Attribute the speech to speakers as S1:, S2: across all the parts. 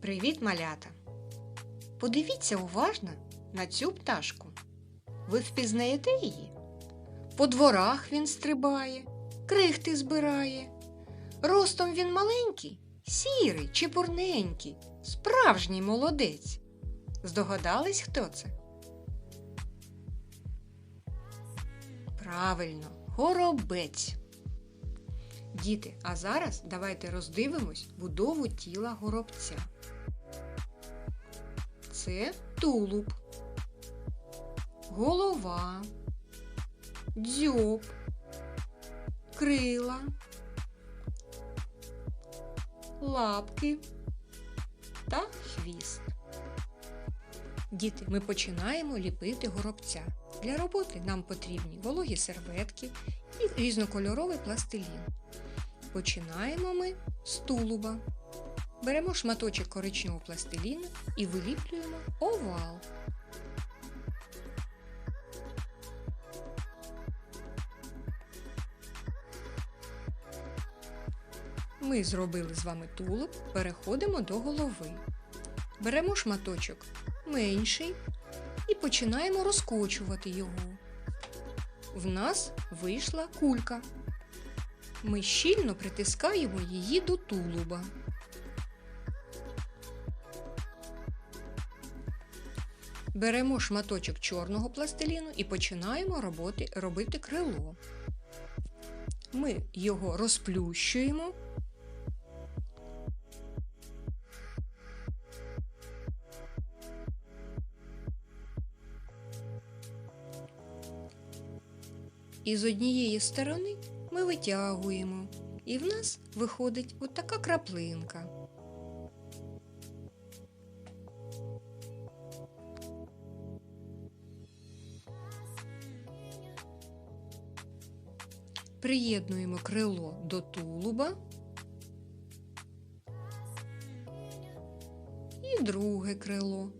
S1: Привіт, малята! Подивіться уважно на цю пташку. Ви впізнаєте її? По дворах він стрибає, крихти збирає. Ростом він маленький, сірий, чепурненький, справжній молодець. Здогадались, хто це? Правильно, горобець. Діти, а зараз давайте роздивимось будову тіла горобця. Це тулуб, голова, дзьоб, крила, лапки та хвіст. Діти, ми починаємо ліпити горобця. Для роботи нам потрібні вологі серветки і різнокольоровий пластилін. Починаємо ми з тулуба. Беремо шматочок коричневого пластиліну і виліплюємо овал. Ми зробили з вами тулуб, переходимо до голови. Беремо шматочок менший і починаємо розкочувати його. В нас вийшла кулька. Ми щільно притискаємо її до тулуба. Беремо шматочок чорного пластиліну і починаємо роботи, робити крило. Ми його розплющуємо. І з однієї сторони ми витягуємо, і в нас виходить от краплинка. Приєднуємо крило до тулуба і друге крило,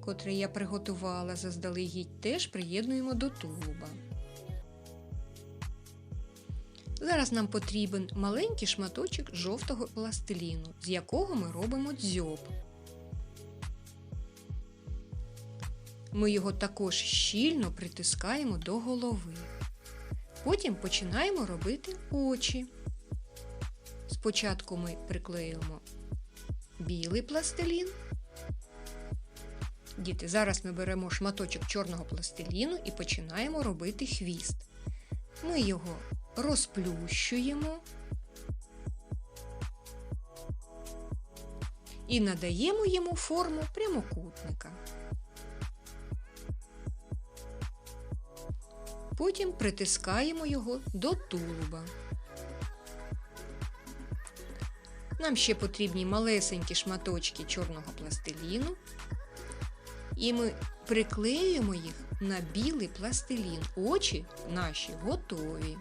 S1: котре я приготувала заздалегідь, теж приєднуємо до тулуба. Зараз нам потрібен маленький шматочок жовтого пластиліну, з якого ми робимо дзьоб. Ми його також щільно притискаємо до голови. Потім починаємо робити очі. Спочатку ми приклеюємо білий пластилін. Діти, зараз ми беремо шматочок чорного пластиліну і починаємо робити хвіст. Ми його розплющуємо і надаємо йому форму прямокутника. Потім притискаємо його до тулуба. Нам ще потрібні малесенькі шматочки чорного пластиліну, і ми приклеюємо їх на білий пластилін. Очі наші готові.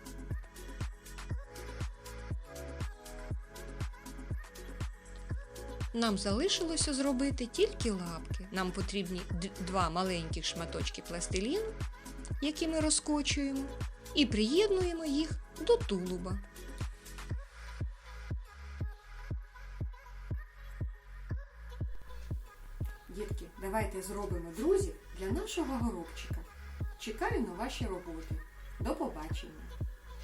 S1: Нам залишилося зробити тільки лапки. Нам потрібні два маленьких шматочки пластиліну, які ми розкочуємо, і приєднуємо їх до тулуба.
S2: Дітки, давайте зробимо друзів для нашого горобчика. Чекаю на ваші роботи. До побачення!